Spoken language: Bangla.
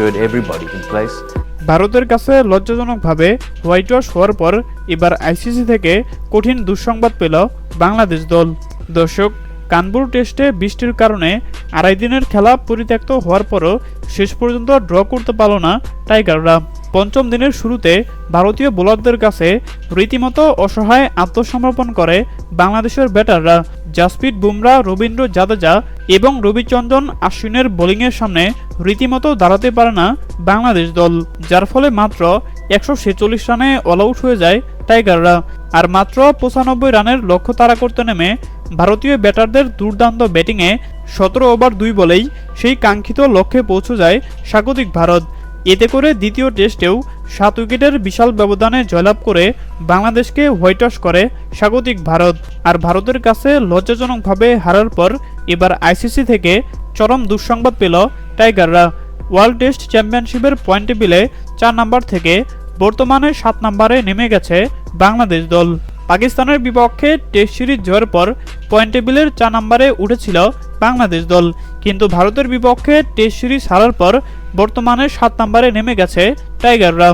showed everybody in place. ভারতের কাছে লজ্জাজনকভাবে হোয়াইট ওয়াশ হওয়ার পর এবার আইসিসি থেকে কঠিন দুঃসংবাদ পেল বাংলাদেশ দল। দর্শক, কানপুর টেস্টে বৃষ্টির কারণে আড়াই দিনের খেলা পরিত্যক্ত হওয়ার পরও শেষ পর্যন্ত ড্র করতে পারল না টাইগাররা। পঞ্চম দিনের শুরুতে ভারতীয় বোলারদের কাছে রীতিমতো অসহায় আত্মসমর্পণ করে বাংলাদেশের ব্যাটাররা। জাসপ্রীত বুমরা, রবীন্দ্র জাদেজা এবং রবিচন্দ্রন আশ্বিনের বোলিংয়ের সামনে রীতিমতো দাঁড়াতে পারে না বাংলাদেশ দল, যার ফলে মাত্র একশো ছেচল্লিশ রানে অল আউট হয়ে যায় টাইগাররা। আর মাত্র পঁচানব্বই রানের লক্ষ্য তাড়া করতে নেমে ভারতীয় ব্যাটারদের দুর্দান্ত ব্যাটিংয়ে সতেরো ওভার দুই বলেই সেই কাঙ্ক্ষিত লক্ষ্যে পৌঁছে যায় স্বাগতিক ভারত। এতে করে দ্বিতীয় টেস্টেও সাত উইকেটের বিশাল ব্যবধানে জয়লাভ করে বাংলাদেশকে হোয়াইটওয়াশ করে স্বাগতিক ভারত। আর ভারতের কাছে লজ্জাজনকভাবে হারার পর এবার আইসিসি থেকে চরম দুঃসংবাদ পেল টাইগাররা। ওয়ার্ল্ড টেস্ট চ্যাম্পিয়নশিপের পয়েন্ট টেবিলে চার নাম্বার থেকে বর্তমানে সাত নম্বরে নেমে গেছে বাংলাদেশ দল। পাকিস্তানের বিপক্ষে টেস্ট সিরিজ জয়ের পর পয়েন্ট টেবিলের চার নম্বরে উঠেছিল বাংলাদেশ দল। কিন্তু ভারতের বিপক্ষে টেস্ট সিরিজ হারার পর বর্তমানে সাত নম্বরে নেমে গেছে টাইগাররা